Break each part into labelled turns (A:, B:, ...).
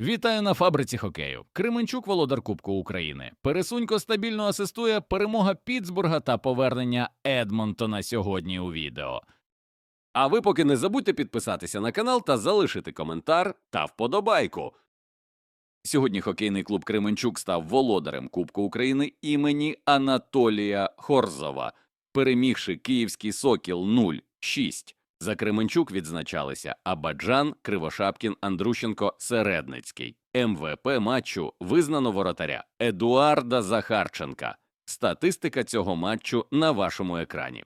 A: Вітаю на фабриці хокею. Кременчук володар Кубку України. Пересунько стабільно асистує перемога Пітсбурга та повернення Едмонтона сьогодні у відео.
B: А ви поки не забудьте підписатися на канал та залишити коментар та вподобайку.
A: Сьогодні хокейний клуб Кременчук став володарем Кубку України імені Анатолія Хорзова, перемігши київський Сокіл 0-6. За Кременчук відзначалися Абаджан, Кривошапкін, Андрущенко, Середницький. МВП матчу визнано воротаря Едуарда Захарченка. Статистика цього матчу на вашому екрані.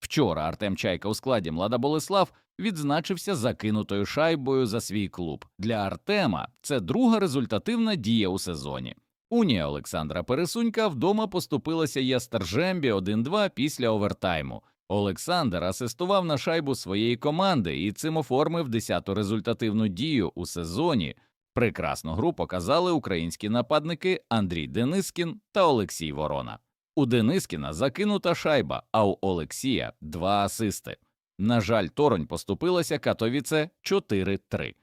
A: Вчора Артем Чайка у складі Млада Болеслав відзначився закинутою шайбою за свій клуб. Для Артема це друга результативна дія у сезоні. Унія Олександра Пересунька вдома поступилася Ястержембі 1-2 після овертайму. Олександр асистував на шайбу своєї команди і цим оформив 10-ту результативну дію у сезоні. Прекрасну гру показали українські нападники Андрій Денискін та Олексій Ворона. У Денискіна закинута шайба, а у Олексія два асисти. На жаль, Торонь поступилася Катовіце 4-3.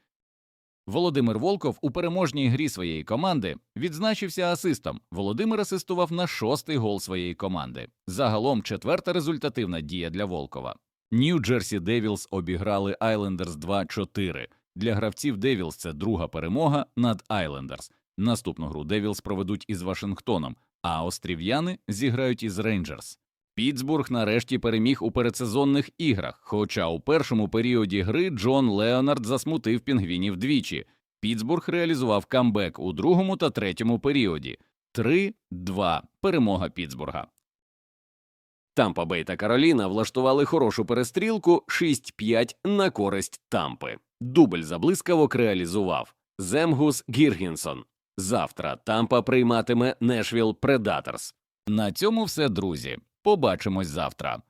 A: Володимир Волков у переможній грі своєї команди відзначився асистом. Володимир асистував на шостий гол своєї команди. Загалом четверта результативна дія для Волкова. Нью-Джерсі Девілс обіграли Айлендерс 2-4. Для гравців Девілс це друга перемога над Айлендерс. Наступну гру Девілс проведуть із Вашингтоном, а острів'яни зіграють із Рейнджерс. Пітсбург нарешті переміг у передсезонних іграх, хоча у першому періоді гри Джон Леонард засмутив пінгвінів двічі. Пітсбург реалізував камбек у другому та третьому періоді. 3-2 перемога Пітсбурга.
B: Тампа Бей та Кароліна влаштували хорошу перестрілку 6-5 на користь Тампи. Дубль за блискавок реалізував Земгус Гіргінсон. Завтра Тампа прийматиме Нешвіл Предаторс.
A: На цьому все, друзі. Побачимось завтра.